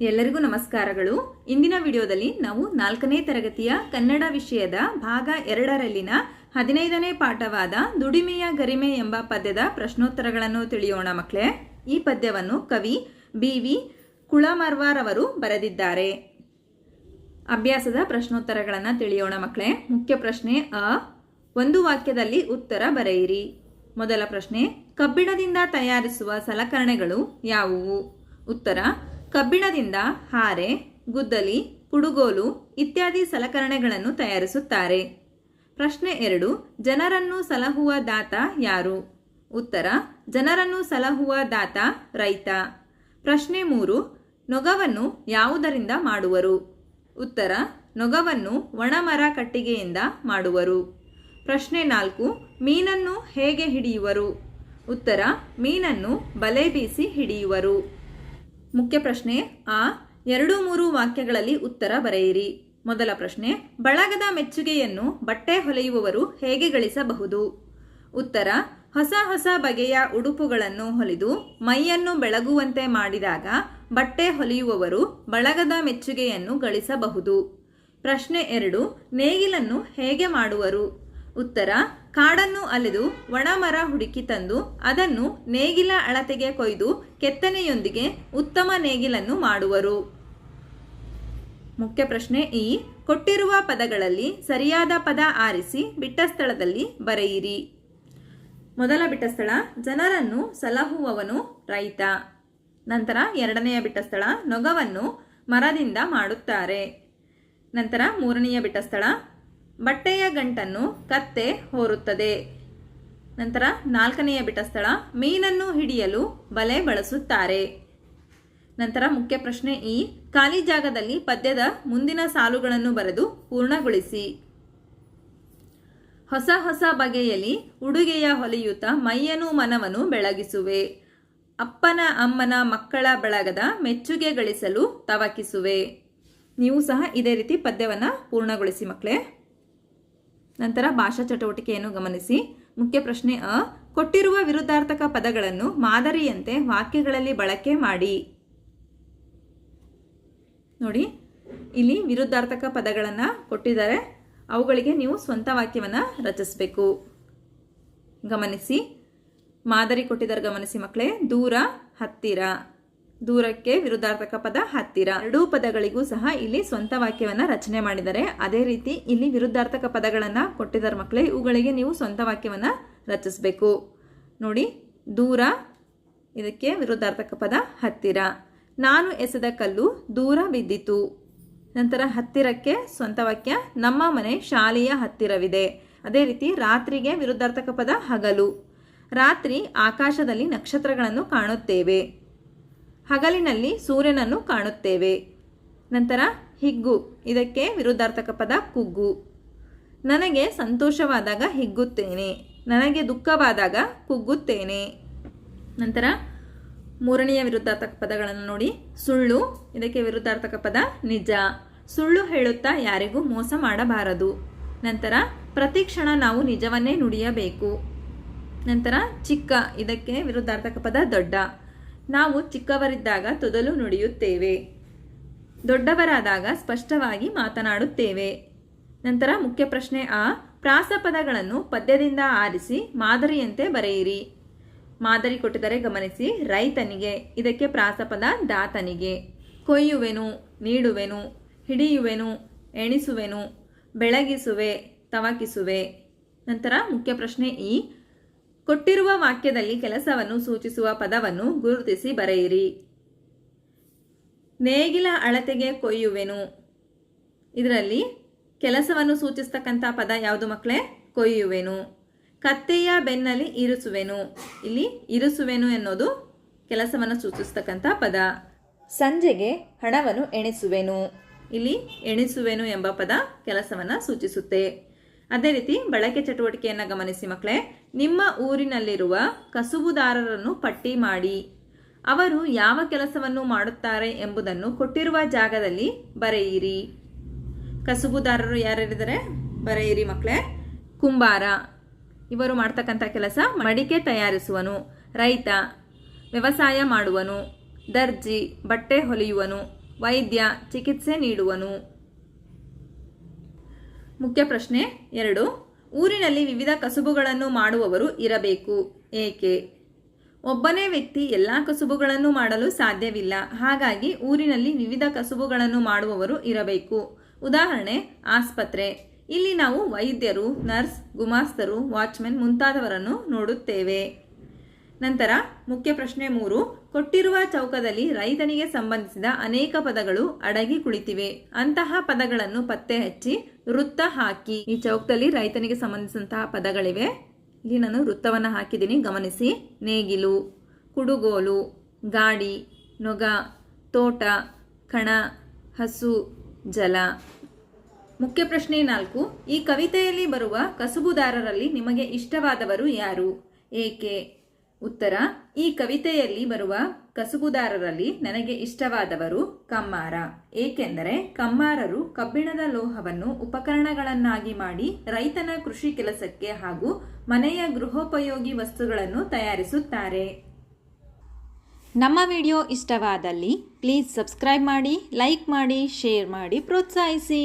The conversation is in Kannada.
ಎಲ್ಲರಿಗೂ ನಮಸ್ಕಾರಗಳು. ಇಂದಿನ ವಿಡಿಯೋದಲ್ಲಿ ನಾವು ನಾಲ್ಕನೇ ತರಗತಿಯ ಕನ್ನಡ ವಿಷಯದ ಭಾಗ ಎರಡರಲ್ಲಿನ ಹದಿನೈದನೇ ಪಾಠವಾದ ದುಡಿಮೆಯ ಗರಿಮೆ ಎಂಬ ಪದ್ಯದ ಪ್ರಶ್ನೋತ್ತರಗಳನ್ನು ತಿಳಿಯೋಣ ಮಕ್ಕಳೇ. ಈ ಪದ್ಯವನ್ನು ಕವಿ ಬಿ ವಿ ಕುಳಮರ್ವಾರವರು ಬರೆದಿದ್ದಾರೆ. ಅಭ್ಯಾಸದ ಪ್ರಶ್ನೋತ್ತರಗಳನ್ನು ತಿಳಿಯೋಣ ಮಕ್ಕಳೇ. ಮುಖ್ಯ ಪ್ರಶ್ನೆ ಅ. ಒಂದು ವಾಕ್ಯದಲ್ಲಿ ಉತ್ತರ ಬರೆಯಿರಿ. ಮೊದಲ ಪ್ರಶ್ನೆ, ಕಬ್ಬಿಣದಿಂದ ತಯಾರಿಸುವ ಸಲಕರಣೆಗಳು ಯಾವುವು? ಉತ್ತರ, ಕಬ್ಬಿಣದಿಂದ ಹಾರೆ, ಗುದ್ದಲಿ ಕುಡುಗೋಲು ಇತ್ಯಾದಿ ಸಲಕರಣೆಗಳನ್ನು ತಯಾರಿಸುತ್ತಾರೆ. ಪ್ರಶ್ನೆ ಎರಡು, ಜನರನ್ನು ಸಲಹುವ ದಾತ ಯಾರು? ಉತ್ತರ, ಜನರನ್ನು ಸಲಹುವ ದಾತ ರೈತ. ಪ್ರಶ್ನೆ ಮೂರು, ನೊಗವನ್ನು ಯಾವುದರಿಂದ ಮಾಡುವರು? ಉತ್ತರ, ನೊಗವನ್ನು ಒಣಮರ ಕಟ್ಟಿಗೆಯಿಂದ ಮಾಡುವರು. ಪ್ರಶ್ನೆ ನಾಲ್ಕು, ಮೀನನ್ನು ಹೇಗೆ ಹಿಡಿಯುವರು? ಉತ್ತರ, ಮೀನನ್ನು ಬಲೆ ಬೀಸಿ ಹಿಡಿಯುವರು. ಮುಖ್ಯ ಪ್ರಶ್ನೆ ಆ, ಎರಡು ಮೂರು ವಾಕ್ಯಗಳಲ್ಲಿ ಉತ್ತರ ಬರೆಯಿರಿ. ಮೊದಲ ಪ್ರಶ್ನೆ, ಬಳಗದ ಮೆಚ್ಚುಗೆಯನ್ನು ಬಟ್ಟೆ ಹೊಲೆಯುವವರು ಹೇಗೆ ಗಳಿಸಬಹುದು? ಉತ್ತರ, ಹೊಸ ಹೊಸ ಬಗೆಯ ಉಡುಪುಗಳನ್ನು ಹೊಲಿದು ಮೈಯನ್ನು ಬೆಳಗುವಂತೆ ಮಾಡಿದಾಗ ಬಟ್ಟೆ ಹೊಲಿಯುವವರು ಬಳಗದ ಮೆಚ್ಚುಗೆಯನ್ನು ಗಳಿಸಬಹುದು. ಪ್ರಶ್ನೆ ಎರಡು, ನೇಗಿಲನ್ನು ಹೇಗೆ ಮಾಡುವರು? ಉತ್ತರ, ಕಾಡನ್ನು ಅಲೆದು ಒಣಮರ ಹುಡುಕಿ ತಂದು ಅದನ್ನು ನೇಗಿಲ ಅಳತೆಗೆ ಕೊಯ್ದು ಕೆತ್ತನೆಯೊಂದಿಗೆ ಉತ್ತಮ ನೇಗಿಲನ್ನು ಮಾಡುವರು. ಮುಖ್ಯ ಪ್ರಶ್ನೆ ಈ ಕೊಟ್ಟಿರುವ ಪದಗಳಲ್ಲಿ ಸರಿಯಾದ ಪದ ಆರಿಸಿ ಬಿಟ್ಟ ಸ್ಥಳದಲ್ಲಿ ಬರೆಯಿರಿ. ಮೊದಲ ಬಿಟ್ಟ ಸ್ಥಳ, ಜನರನ್ನು ಸಲಹುವವನು ರೈತ. ನಂತರ ಎರಡನೆಯ ಬಿಟ್ಟ ಸ್ಥಳ, ನೊಗವನ್ನು ಮರದಿಂದ ಮಾಡುತ್ತಾರೆ. ನಂತರ ಮೂರನೆಯ ಬಿಟ್ಟ ಸ್ಥಳ ಬಟ್ಟೆಯ ಗಂಟನ್ನು ಕತ್ತೆ ಹೋರುತ್ತದೆ. ನಂತರ ನಾಲ್ಕನೆಯ ಬಿಟಸ್ಥಳ ಸ್ಥಳ ಮೀನನ್ನು ಹಿಡಿಯಲು ಬಲೆ ಬಳಸುತ್ತಾರೆ. ನಂತರ ಮುಖ್ಯ ಪ್ರಶ್ನೆ ಈ, ಖಾಲಿ ಜಾಗದಲ್ಲಿ ಪದ್ಯದ ಮುಂದಿನ ಸಾಲುಗಳನ್ನು ಬರೆದು ಪೂರ್ಣಗೊಳಿಸಿ. ಹೊಸ ಹೊಸ ಬಗೆಯಲ್ಲಿ ಉಡುಗೆಯ ಹೊಲಿಯುತ್ತ ಮೈಯನು ಮನವನ್ನು ಬೆಳಗಿಸುವೆ. ಅಪ್ಪನ ಅಮ್ಮನ ಮಕ್ಕಳ ಬಳಗದ ಮೆಚ್ಚುಗೆ ಗಳಿಸಲು ತವಕಿಸುವೆ. ನೀವು ಸಹ ಇದೇ ರೀತಿ ಪದ್ಯವನ್ನು ಪೂರ್ಣಗೊಳಿಸಿ ಮಕ್ಕಳೇ. ನಂತರ ಭಾಷಾ ಚಟುವಟಿಕೆಯನ್ನು ಗಮನಿಸಿ. ಮುಖ್ಯ ಪ್ರಶ್ನೆ ಅ. ಕೊಟ್ಟಿರುವ ವಿರುದ್ಧಾರ್ಥಕ ಪದಗಳನ್ನು ಮಾದರಿಯಂತೆ ವಾಕ್ಯಗಳಲ್ಲಿ ಬಳಕೆ ಮಾಡಿ. ನೋಡಿ, ಇಲ್ಲಿ ವಿರುದ್ಧಾರ್ಥಕ ಪದಗಳನ್ನು ಕೊಟ್ಟಿದ್ದಾರೆ. ಅವುಗಳಿಗೆ ನೀವು ಸ್ವಂತ ವಾಕ್ಯವನ್ನು ರಚಿಸಬೇಕು. ಗಮನಿಸಿ. ಮಾದರಿ ಕೊಟ್ಟಿದ್ದಾರೆ ಗಮನಿಸಿ ಮಕ್ಕಳೇ. ದೂರ, ಹತ್ತಿರ. ದೂರಕ್ಕೆ ವಿರುದ್ಧಾರ್ಥಕ ಪದ ಹತ್ತಿರ. ಎರಡೂ ಪದಗಳಿಗೂ ಸಹ ಇಲ್ಲಿ ಸ್ವಂತ ವಾಕ್ಯವನ್ನ ರಚನೆ ಮಾಡಿದರೆ ಅದೇ ರೀತಿ ಇಲ್ಲಿ ವಿರುದ್ಧಾರ್ಥಕ ಪದಗಳನ್ನ ಕೊಟ್ಟಿದ್ದಾರೆ ಮಕ್ಕಳೇ ಇವುಗಳಿಗೆ ನೀವು ಸ್ವಂತ ವಾಕ್ಯವನ್ನ ರಚಿಸಬೇಕು. ನೋಡಿ, ದೂರ, ಇದಕ್ಕೆ ವಿರುದ್ಧಾರ್ಥಕ ಪದ ಹತ್ತಿರ. ನಾನು ಎಸೆದ ಕಲ್ಲು ದೂರ ಬಿದ್ದಿತು. ನಂತರ ಹತ್ತಿರಕ್ಕೆ ಸ್ವಂತ ವಾಕ್ಯ, ನಮ್ಮ ಮನೆ ಶಾಲೆಯ ಹತ್ತಿರವಿದೆ. ಅದೇ ರೀತಿ ರಾತ್ರಿಗೆ ವಿರುದ್ಧಾರ್ಥಕ ಪದ ಹಗಲು. ರಾತ್ರಿ ಆಕಾಶದಲ್ಲಿ ನಕ್ಷತ್ರಗಳನ್ನು ಕಾಣುತ್ತೇವೆ. ಹಗಲಿನಲ್ಲಿ ಸೂರ್ಯನನ್ನು ಕಾಣುತ್ತೇವೆ. ನಂತರ ಹಿಗ್ಗು, ಇದಕ್ಕೆ ವಿರುದ್ಧಾರ್ಥಕ ಪದ ಕುಗ್ಗು. ನನಗೆ ಸಂತೋಷವಾದಾಗ ಹಿಗ್ಗುತ್ತೇನೆ, ನನಗೆ ದುಃಖವಾದಾಗ ಕುಗ್ಗುತ್ತೇನೆ. ನಂತರ ಮೂರನೆಯ ವಿರುದ್ಧಾರ್ಥಕ ಪದಗಳನ್ನು ನೋಡಿ. ಸುಳ್ಳು, ಇದಕ್ಕೆ ವಿರುದ್ಧಾರ್ಥಕ ಪದ ನಿಜ. ಸುಳ್ಳು ಹೇಳುತ್ತಾ ಯಾರಿಗೂ ಮೋಸ ಮಾಡಬಾರದು. ನಂತರ ಪ್ರತಿ ಕ್ಷಣ ನಾವು ನಿಜವನ್ನೇ ನುಡಿಯಬೇಕು. ನಂತರ ಚಿಕ್ಕ, ಇದಕ್ಕೆ ವಿರುದ್ಧಾರ್ಥಕ ಪದ ದೊಡ್ಡ. ನಾವು ಚಿಕ್ಕವರಿದ್ದಾಗ ತೊದಲು ನುಡಿಯುತ್ತೇವೆ. ದೊಡ್ಡವರಾದಾಗ ಸ್ಪಷ್ಟವಾಗಿ ಮಾತನಾಡುತ್ತೇವೆ. ನಂತರ ಮುಖ್ಯ ಪ್ರಶ್ನೆ ಆ, ಪ್ರಾಸಪದಗಳನ್ನು ಪದ್ಯದಿಂದ ಆರಿಸಿ ಮಾದರಿಯಂತೆ ಬರೆಯಿರಿ. ಮಾದರಿ ಕೊಟ್ಟಿದರೆ ಗಮನಿಸಿ, ರೈತನಿಗೆ, ಇದಕ್ಕೆ ಪ್ರಾಸಪದ ದಾತನಿಗೆ. ಕೊಯ್ಯುವೆನು, ನೀಡುವೆನು, ಹಿಡಿಯುವೆನು, ಎಣಿಸುವೆನು, ಬೆಳಗಿಸುವೆ, ತವಕಿಸುವೆ. ನಂತರ ಮುಖ್ಯ ಪ್ರಶ್ನೆ ಈ ಕೊಟ್ಟಿರುವ ವಾಕ್ಯದಲ್ಲಿ ಕೆಲಸವನ್ನು ಸೂಚಿಸುವ ಪದವನ್ನು ಗುರುತಿಸಿ ಬರೆಯಿರಿ. ನೇಗಿಲ ಅಳತೆಗೆ ಕೊಯ್ಯುವೆನು. ಇದರಲ್ಲಿ ಕೆಲಸವನ್ನು ಸೂಚಿಸ್ತಕ್ಕಂಥ ಪದ ಯಾವುದು ಮಕ್ಕಳೇ? ಕೊಯ್ಯುವೆನು. ಕತ್ತೆಯ ಬೆನ್ನಲ್ಲಿ ಇರಿಸುವೆನು. ಇಲ್ಲಿ ಇರಿಸುವೆನು ಎನ್ನುವುದು ಕೆಲಸವನ್ನು ಸೂಚಿಸ್ತಕ್ಕಂಥ ಪದ. ಸಂಜೆಗೆ ಹಣವನ್ನು ಎಣಿಸುವೆನು. ಇಲ್ಲಿ ಎಣಿಸುವೆನು ಎಂಬ ಪದ ಕೆಲಸವನ್ನು ಸೂಚಿಸುತ್ತೆ. ಅದೇ ರೀತಿ ಬಳಕೆ ಚಟುವಟಿಕೆಯನ್ನು ಗಮನಿಸಿ ಮಕ್ಕಳೇ ನಿಮ್ಮ ಊರಿನಲ್ಲಿರುವ ಕಸುಬುದಾರರನ್ನು ಪಟ್ಟಿ ಮಾಡಿ. ಅವರು ಯಾವ ಕೆಲಸವನ್ನು ಮಾಡುತ್ತಾರೆ ಎಂಬುದನ್ನು ಕೊಟ್ಟಿರುವ ಜಾಗದಲ್ಲಿ ಬರೆಯಿರಿ. ಕಸುಬುದಾರರು ಯಾರ್ಯಾರಿದ್ದಾರೆ? ಬರೆಯಿರಿ ಮಕ್ಕಳೇ ಕುಂಬಾರ. ಇವರು ಮಾಡ್ತಕ್ಕಂಥ ಕೆಲಸ ಮಡಿಕೆ ತಯಾರಿಸುವನು, ರೈತ, ವ್ಯವಸಾಯ ಮಾಡುವನು, ದರ್ಜಿ, ಬಟ್ಟೆ ಹೊಲಿಯುವನು, ವೈದ್ಯ, ಚಿಕಿತ್ಸೆ ನೀಡುವನು. ಮುಖ್ಯ ಪ್ರಶ್ನೆ ಎರಡು. ಊರಿನಲ್ಲಿ ವಿವಿಧ ಕಸುಬುಗಳನ್ನು ಮಾಡುವವರು ಇರಬೇಕು. ಏಕೆ? ಒಬ್ಬನೇ ವ್ಯಕ್ತಿ ಎಲ್ಲ ಕಸುಬುಗಳನ್ನು ಮಾಡಲು ಸಾಧ್ಯವಿಲ್ಲ. ಹಾಗಾಗಿ ಊರಿನಲ್ಲಿ ವಿವಿಧ ಕಸುಬುಗಳನ್ನು ಮಾಡುವವರು ಇರಬೇಕು. ಉದಾಹರಣೆ, ಆಸ್ಪತ್ರೆ. ಇಲ್ಲಿ ನಾವು ವೈದ್ಯರು, ನರ್ಸ್, ಗುಮಾಸ್ತರು ವಾಚ್ಮೆನ್ ಮುಂತಾದವರನ್ನು ನೋಡುತ್ತೇವೆ. ನಂತರ ಮುಖ್ಯ ಪ್ರಶ್ನೆ ಮೂರು. ಕೊಟ್ಟಿರುವ ಚೌಕದಲ್ಲಿ ರೈತನಿಗೆ ಸಂಬಂಧಿಸಿದ ಅನೇಕ ಪದಗಳು ಅಡಗಿ ಕುಳಿತಿವೆ. ಅಂತಹ ಪದಗಳನ್ನು ಪತ್ತೆ ಹಚ್ಚಿ ವೃತ್ತ ಹಾಕಿ. ಈ ಚೌಕದಲ್ಲಿ ರೈತನಿಗೆ ಸಂಬಂಧಿಸಿದಂತಹ ಪದಗಳಿವೆ. ಇಲ್ಲಿ ನಾನು ವೃತ್ತವನ್ನು ಹಾಕಿದ್ದೀನಿ. ಗಮನಿಸಿ. ನೇಗಿಲು, ಕುಡುಗೋಲು, ಗಾಡಿ, ನೊಗ, ತೋಟ, ಕಣ, ಹಸು, ಜಲ. ಮುಖ್ಯ ಪ್ರಶ್ನೆ ನಾಲ್ಕು. ಈ ಕವಿತೆಯಲ್ಲಿ ಬರುವ ಕಸುಬುದಾರರಲ್ಲಿ ನಿಮಗೆ ಇಷ್ಟವಾದವರು ಯಾರು? ಏಕೆ? ಉತ್ತರ, ಈ ಕವಿತೆಯಲ್ಲಿ ಬರುವ ಕಸುಬುದಾರರಲ್ಲಿ ನನಗೆ ಇಷ್ಟವಾದವರು ಕಮ್ಮಾರ. ಏಕೆಂದರೆ ಕಮ್ಮಾರರು ಕಬ್ಬಿಣದ ಲೋಹವನ್ನು ಉಪಕರಣಗಳನ್ನಾಗಿ ಮಾಡಿ ರೈತನ ಕೃಷಿ ಕೆಲಸಕ್ಕೆ ಹಾಗೂ ಮನೆಯ ಗೃಹೋಪಯೋಗಿ ವಸ್ತುಗಳನ್ನು ತಯಾರಿಸುತ್ತಾರೆ. ನಮ್ಮ ವಿಡಿಯೋ ಇಷ್ಟವಾದಲ್ಲಿ ಪ್ಲೀಸ್ ಸಬ್ಸ್ಕ್ರೈಬ್ ಮಾಡಿ, ಲೈಕ್ ಮಾಡಿ, ಶೇರ್ ಮಾಡಿ, ಪ್ರೋತ್ಸಾಹಿಸಿ.